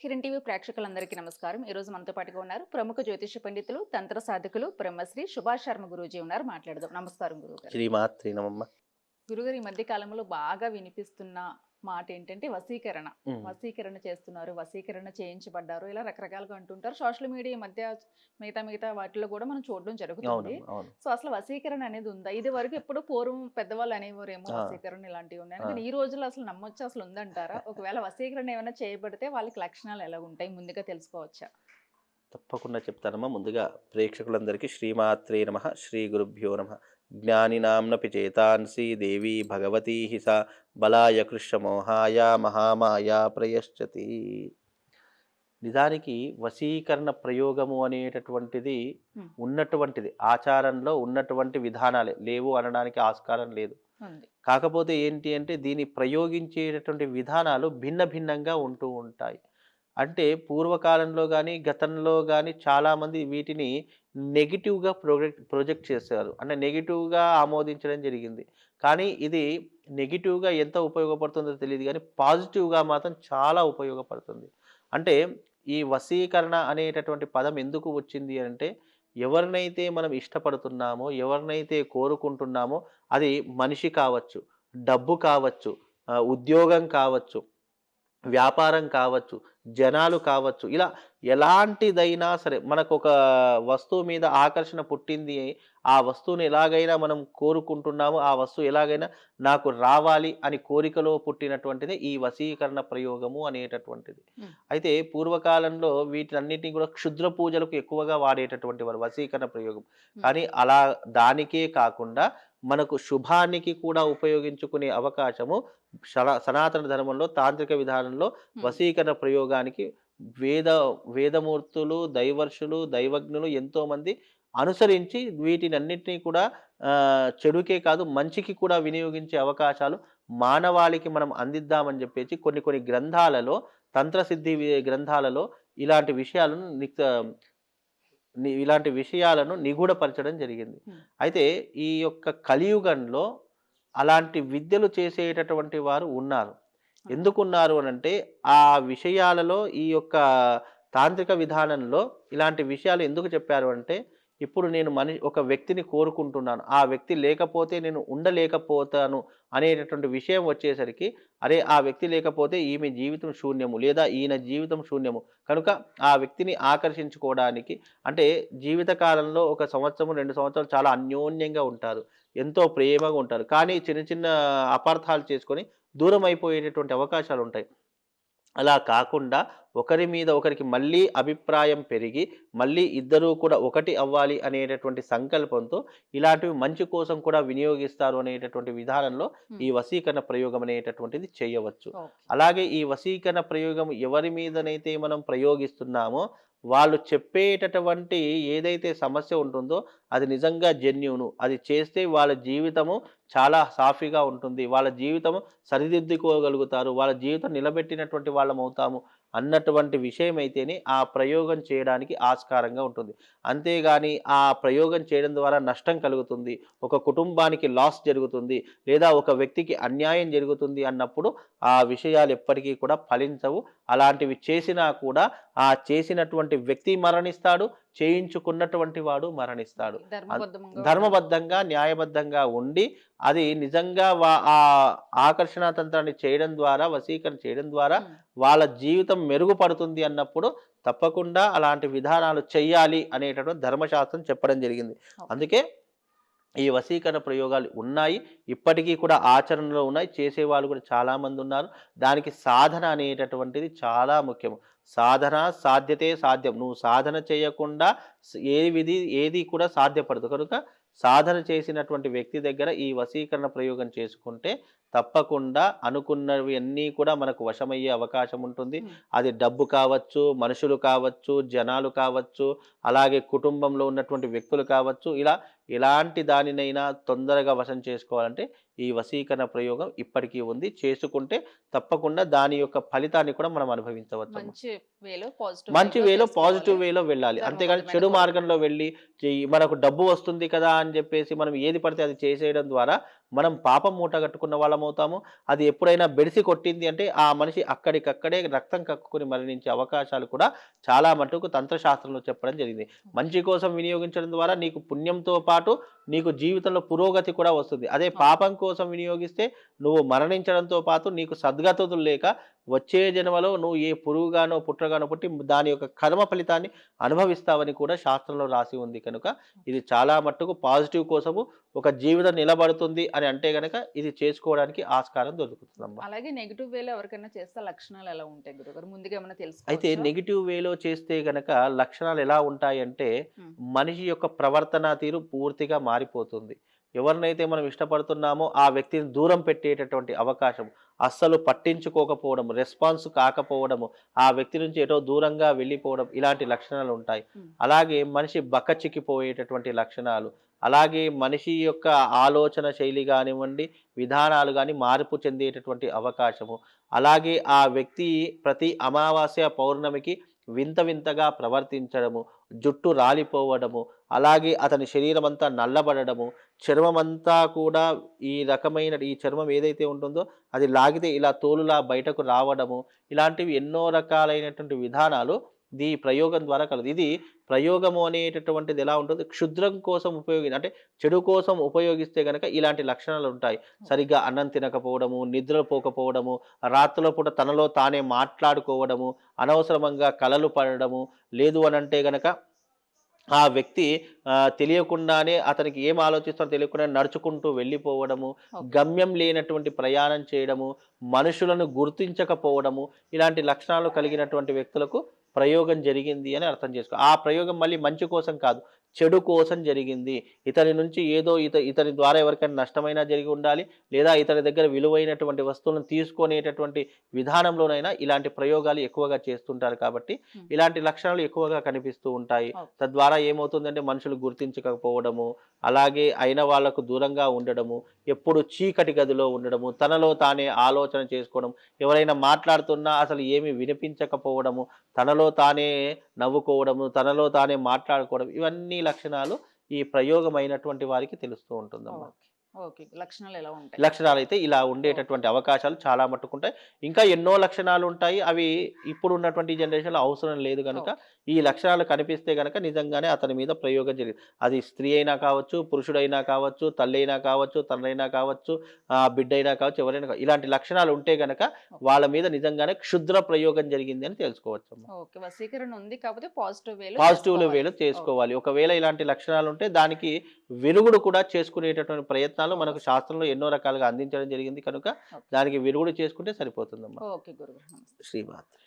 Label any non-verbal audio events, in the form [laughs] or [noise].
Kiran TV ప్రేక్షకులందరికీ నమస్కారం. ఈ రోజు మనతో పాటుగా ఉన్నారు ప్రముఖ జ్యోతిష పండితులు తంత్ర సాధకులు బ్రహ్మశ్రీ సుభాష్ శర్మ గురూజీ ఉన్నారు. మాట్లాడదాం. నమస్కారం గురుగారు శ్రీమాత్రి నమమ్మ గురుగారు ఈ మధ్య కాలంలో బాగా వినిపిస్తున్న మాట ఏంటంటే వశీకరణ. ఉమ్. వశీకరణ చేస్తున్నారు వశీకరణ చేయించబడ్డారు ఇలా రకరకాలుగా అంటుంటారు. సోషల్ మీడియా మధ్య మిగతా మిగతా వాటిలో కూడా మనం చూడడం జరుగుతుంది. సో అసలు వశీకరణ అనేది ఉందా? ఇది వరకు ఎప్పుడు పూర్వం పెద్దవాళ్ళు అనేవారేమో ఆ. వశీకరణ ఇలాంటివి ఉన్నాయి. కానీ ఈ రోజుల్లో అసలు నమ్మొచ్చు అసలు ఉందంటారా? [laughs] ఒకవేళ వశీకరణ ఏమైనా చేయబడితే వాళ్ళకి లక్షణాలు ఎలా ఉంటాయి? ముందుగా తెలుసుకోవచ్చా? తప్పకుండా చెప్తానమ్మా. ముందుగా ప్రేక్షకులందరికీ శ్రీమాత్రే నమ శ్రీ గురుభ్యో నమ. జ్ఞానినాంనపి చేతాంసి దేవి భగవతీ హిస బలాయ కృష్ణమోహాయ మహామాయ ప్రయశ్చతి. నిజానికి వశీకరణ ప్రయోగము అనేటటువంటిది. ఉన్నటువంటిది. ఆచారంలో ఉన్నటువంటి విధానాలే. లేవు అనడానికి ఆస్కారం లేదు. కాకపోతే ఏంటి అంటే దీన్ని ప్రయోగించేటటువంటి విధానాలు భిన్న భిన్నంగా ఉంటూ ఉంటాయి. అంటే పూర్వకాలంలో కానీ గతంలో కానీ చాలామంది వీటిని నెగిటివ్గా ప్రొజెక్ట్ ప్రొజెక్ట్ చేశారు. అంటే నెగిటివ్గా ఆమోదించడం జరిగింది. కానీ ఇది నెగిటివ్గా ఎంత ఉపయోగపడుతుందో తెలియదు కానీ పాజిటివ్గా మాత్రం చాలా ఉపయోగపడుతుంది. అంటే ఈ వశీకరణ అనేటటువంటి పదం ఎందుకు వచ్చింది అంటే ఎవరినైతే మనం ఇష్టపడుతున్నామో ఎవరినైతే కోరుకుంటున్నామో అది మనిషి కావచ్చు డబ్బు కావచ్చు ఉద్యోగం కావచ్చు వ్యాపారం కావచ్చు జనాలు కావచ్చు ఇలా ఎలాంటిదైనా సరే మనకు ఒక వస్తువు మీద ఆకర్షణ పుట్టింది ఆ వస్తువుని ఎలాగైనా మనం కోరుకుంటున్నామో ఆ వస్తువు ఎలాగైనా నాకు రావాలి అని కోరికలో పుట్టినటువంటిది ఈ వశీకరణ ప్రయోగము అనేటటువంటిది. అయితే పూర్వకాలంలో వీటినన్నిటిని కూడా క్షుద్ర పూజలకు ఎక్కువగా వాడేటటువంటి వారు వశీకరణ ప్రయోగం. కానీ అలా దానికే కాకుండా మనకు శుభానికి కూడా ఉపయోగించుకునే అవకాశము సనా- సనాతన ధర్మంలో తాంత్రిక విధానంలో. వశీకరణ ప్రయోగానికి వేద వేదమూర్తులు దైవర్షులు దైవజ్ఞులు ఎంతో మంది అనుసరించి వీటిని అన్నిటినీ కూడా చెడుకే కాదు మంచికి కూడా వినియోగించే అవకాశాలు మానవాళికి మనం అందిద్దామని చెప్పేసి కొన్ని కొన్ని గ్రంథాలలో తంత్రసిద్ధి గ్రంథాలలో ఇలాంటి విషయాలను ఇలాంటి విషయాలను నిగూఢపరచడం జరిగింది. అయితే ఈ యొక్క కలియుగంలో అలాంటి విద్యలు చేసేటటువంటి వారు ఉన్నారు. ఎందుకున్నారు అని అంటే ఆ విషయాలలో ఈ యొక్క తాంత్రిక విధానంలో ఇలాంటి విషయాలు ఎందుకు చెప్పారు అంటే ఇప్పుడు నేను మని ఒక వ్యక్తిని కోరుకుంటున్నాను. ఆ వ్యక్తి లేకపోతే నేను ఉండలేకపోతాను అనేటటువంటి విషయం వచ్చేసరికి అరే ఆ వ్యక్తి లేకపోతే ఈమె జీవితం శూన్యము లేదా ఈయన జీవితం శూన్యము. కనుక ఆ వ్యక్తిని ఆకర్షించుకోవడానికి అంటే జీవితకాలంలో ఒక సంవత్సరం రెండు సంవత్సరాలు చాలా అన్యోన్యంగా ఉంటారు. ఎంతో ప్రేమగా ఉంటారు. కానీ చిన్న చిన్న అపార్థాలు చేసుకొని దూరం అయిపోయేటటువంటి అవకాశాలు ఉంటాయి. అలా కాకుండా ఒకరి మీద ఒకరికి మళ్ళీ అభిప్రాయం పెరిగి మళ్ళీ ఇద్దరూ కూడా ఒకటి అవ్వాలి అనేటటువంటి సంకల్పంతో ఇలాంటివి మంచి కోసం కూడా వినియోగిస్తారు అనేటటువంటి విధానంలో ఈ వశీకరణ ప్రయోగం అనేటటువంటిది చేయవచ్చు. అలాగే ఈ వశీకరణ ప్రయోగం ఎవరి మీదనైతే మనం ప్రయోగిస్తున్నామో వాళ్ళు చెప్పేటటువంటి ఏదైతే సమస్య ఉంటుందో అది నిజంగా జెన్యును. అది చేస్తే వాళ్ళ జీవితము చాలా సాఫీగా ఉంటుంది. వాళ్ళ జీవితము సరిదిద్దుకోగలుగుతారు. వాళ్ళ జీవితం నిలబెట్టినటువంటి వాళ్ళం అవుతాము అన్నటువంటి విషయం అయితేనే ఆ ప్రయోగం చేయడానికి ఆస్కారంగా ఉంటుంది. అంతేగాని ఆ ప్రయోగం చేయడం ద్వారా నష్టం కలుగుతుంది. ఒక కుటుంబానికి లాస్ జరుగుతుంది లేదా ఒక వ్యక్తికి అన్యాయం జరుగుతుంది అన్నప్పుడు ఆ విషయాలు ఎప్పటికీ కూడా ఫలించవు. అలాంటివి చేసినా కూడా ఆ చేసినటువంటి వ్యక్తి మరణిస్తాడు చేయించుకున్నటువంటి వాడు మరణిస్తాడు. ధర్మబద్ధంగా న్యాయబద్ధంగా ఉండి అది నిజంగా వా- ఆ ఆకర్షణ తంత్రాన్ని చేయడం ద్వారా వశీకరణ చేయడం ద్వారా. వాళ్ళ జీవితం మెరుగుపడుతుంది అన్నప్పుడు తప్పకుండా అలాంటి విధానాలు చెయ్యాలి అనేటటువంటి ధర్మశాస్త్రం చెప్పడం జరిగింది. అందుకే ఈ వశీకరణ ప్రయోగాలు ఉన్నాయి. ఇప్పటికీ కూడా ఆచరణలో ఉన్నాయి. చేసేవాళ్ళు కూడా చాలామంది ఉన్నారు. దానికి సాధన అనేటటువంటిది చాలా ముఖ్యం సాధన సాధ్యతే సాధ్యం. నువ్వు సాధన చేయకుండా ఏ విధి ఏది కూడా సాధ్యపడదు. కనుక సాధన చేసినటువంటి వ్యక్తి దగ్గర ఈ వశీకరణ ప్రయోగం చేసుకుంటే తప్పకుండా అనుకున్నవి అన్నీ కూడా మనకు వశమయ్యే అవకాశం ఉంటుంది. అది డబ్బు కావచ్చు మనుషులు కావచ్చు జనాలు కావచ్చు అలాగే కుటుంబంలో ఉన్నటువంటి వ్యక్తులు కావచ్చు. ఇలా ఎలాంటి దానినైనా తొందరగా వశం చేసుకోవాలంటే ఈ వశీకరణ ప్రయోగం ఇప్పటికీ ఉంది. చేసుకుంటే తప్పకుండా దాని యొక్క ఫలితాన్ని కూడా మనం అనుభవించవచ్చు మంచి వేలో పాజిటివ్ మంచి వేలో పాజిటివ్ వేలో వెళ్ళాలి. అంతేగాని ధర్మబద్ధమైన చెడు. మార్గంలో వెళ్ళి మనకు డబ్బు వస్తుంది కదా అని చెప్పేసి మనం ఏది పడితే అది చేసేయడం ద్వారా మనం పాపం మూట కట్టుకున్న వాళ్ళం అవుతాము. అది ఎప్పుడైనా బెడిసి కొట్టింది అంటే ఆ మనిషి అక్కడికక్కడే రక్తం కక్కుని మరణించే అవకాశాలు కూడా చాలా మటుకు తంత్రశాస్త్రంలో చెప్పడం జరిగింది. మంచి కోసం వినియోగించడం ద్వారా నీకు పుణ్యంతో పాటు నీకు జీవితంలో పురోగతి కూడా వస్తుంది. అదే పాపం కోసం వినియోగిస్తే నువ్వు మరణించడంతో పాటు నీకు సద్గతులు లేక వచ్చే జన్మలో నువ్వు ఏ పురుగుగానో పుట్రగానో పుట్టి దాని యొక్క కర్మ ఫలితాన్ని అనుభవిస్తావని కూడా శాస్త్రంలో రాసి ఉంది కనుక ఇది చాలా మట్టుకు పాజిటివ్ కోసము ఒక జీవితం నిలబడుతుంది అని అంటే గనక ఇది చేసుకోవడానికి ఆస్కారం దొరుకుతుందమ్మా. అలాగే నెగిటివ్ వేలో ఎవరికైనా చేస్తే లక్షణాలు ఎలా ఉంటాయి గురుగారు? ముందుగా ఏమైనా తెలుసు అయితే నెగిటివ్ వేలో చేస్తే గనక లక్షణాలు ఎలా ఉంటాయంటే. మనిషి యొక్క ప్రవర్తన తీరు పూర్తిగా మారిపోతుంది. ఎవరినైతే మనం ఇష్టపడుతున్నామో ఆ వ్యక్తిని దూరం పెట్టేటటువంటి అవకాశం అస్సలు పట్టించుకోకపోవడం రెస్పాన్స్ కాకపోవడము ఆ వ్యక్తి నుంచి ఎటో దూరంగా వెళ్ళిపోవడం ఇలాంటి లక్షణాలు ఉంటాయి. అలాగే మనిషి బక్కచిక్కిపోయేటటువంటి లక్షణాలు అలాగే మనిషి యొక్క ఆలోచన శైలి కానివ్వండి విధానాలు కానీ మార్పు చెందేటటువంటి అవకాశము అలాగే ఆ వ్యక్తి ప్రతి అమావాస్య పౌర్ణమికి వింత వింతగా ప్రవర్తించడము జుట్టు రాలిపోవడము అలాగే అతని శరీరం అంతా నల్లబడడము చర్మం అంతా కూడా ఈ రకమైన ఈ చర్మం ఏదైతే ఉంటుందో అది లాగితే ఇలా తోలులా బయటకు రావడము ఇలాంటివి ఎన్నో రకాలైనటువంటి విధానాలు ఈ ప్రయోగం ద్వారా కలదు. ఇది ప్రయోగము అనేటటువంటిది ఎలా ఉంటుంది? క్షుద్రం కోసం ఉపయోగి అంటే చెడు కోసం ఉపయోగిస్తే గనక ఇలాంటి లక్షణాలు ఉంటాయి. సరిగ్గా అన్నం తినకపోవడము నిద్రపోకపోవడము రాత్రుల పూట తనలో తానే మాట్లాడుకోవడము అనవసరంగా కలలు పడడము లేదు అని అంటే గనక ఆ వ్యక్తి తెలియకుండానే అతనికి ఏం ఆలోచిస్తారో తెలియకుండా నడుచుకుంటూ వెళ్ళిపోవడము. గమ్యం లేనటువంటి ప్రయాణం చేయడము మనుషులను గుర్తించకపోవడము ఇలాంటి లక్షణాలు కలిగినటువంటి వ్యక్తులకు ప్రయోగం జరిగింది అని అర్థం చేసుకో ఆ ప్రయోగం మళ్ళీ మంచి కోసం కాదు. చెడు కోసం జరిగింది ఇతని నుంచి ఏదో ఇత ఇతని ద్వారా ఎవరికైనా నష్టమైనా జరిగి ఉండాలి లేదా ఇతని దగ్గర విలువైనటువంటి వస్తువులను తీసుకునేటటువంటి విధానంలోనైనా ఇలాంటి ప్రయోగాలు ఎక్కువగా చేస్తుంటారు కాబట్టి. ఇలాంటి లక్షణాలు ఎక్కువగా కనిపిస్తూ ఉంటాయి. తద్వారా ఏమవుతుందంటే మనుషులు గుర్తించకపోవడము అలాగే అయిన వాళ్ళకు దూరంగా ఉండడము ఎప్పుడు చీకటి గదిలో ఉండడము తనలో తానే ఆలోచన చేసుకోవడం ఎవరైనా మాట్లాడుతున్నా అసలు ఏమి వినిపించకపోవడము తనలో తానే నవ్వుకోవడము తనలో తానే మాట్లాడుకోవడం ఇవన్నీ లక్షణాలు ఈ ప్రయోగమైనటువంటి వారికి తెలుస్తూ ఉంటుందమ్మా ఓకే. లక్షణాలు ఎలా ఉంటాయి? లక్షణాలు అయితే ఇలా ఉండేటటువంటి అవకాశాలు చాలా మట్టుకుంటాయి. ఇంకా ఎన్నో లక్షణాలు ఉంటాయి. అవి ఇప్పుడు ఉన్నటువంటి జనరేషన్లో అవసరం లేదు కనుక ఈ లక్షణాలు కనిపిస్తే కనుక నిజంగానే అతని మీద ప్రయోగం జరిగింది అది స్త్రీ అయినా కావచ్చు పురుషుడైనా కావచ్చు తల్లి అయినా కావచ్చు తండ్రైనా కావచ్చు ఆ, బిడ్డ అయినా కావచ్చు ఎవరైనా. ఇలాంటి లక్షణాలు ఉంటే గనక వాళ్ళ మీద నిజంగానే క్షుద్ర ప్రయోగం జరిగింది అని తెలుసుకోవచ్చు ఓకే. వశీకరణ ఉంది కాకపోతే పాజిటివ్ వేలో పాజిటివ్ చేసుకోవాలి. వేలో చేసుకోవాలి. ఒకవేళ ఇలాంటి లక్షణాలు ఉంటే దానికి విరుగుడు కూడా చేసుకునేటటువంటి ప్రయత్నాలు మనకు శాస్త్రంలో ఎన్నో రకాలుగా అందించడం జరిగింది కనుక దానికి విరుగుడు చేసుకుంటే సరిపోతుందమ్మా. శ్రీమాత్రి.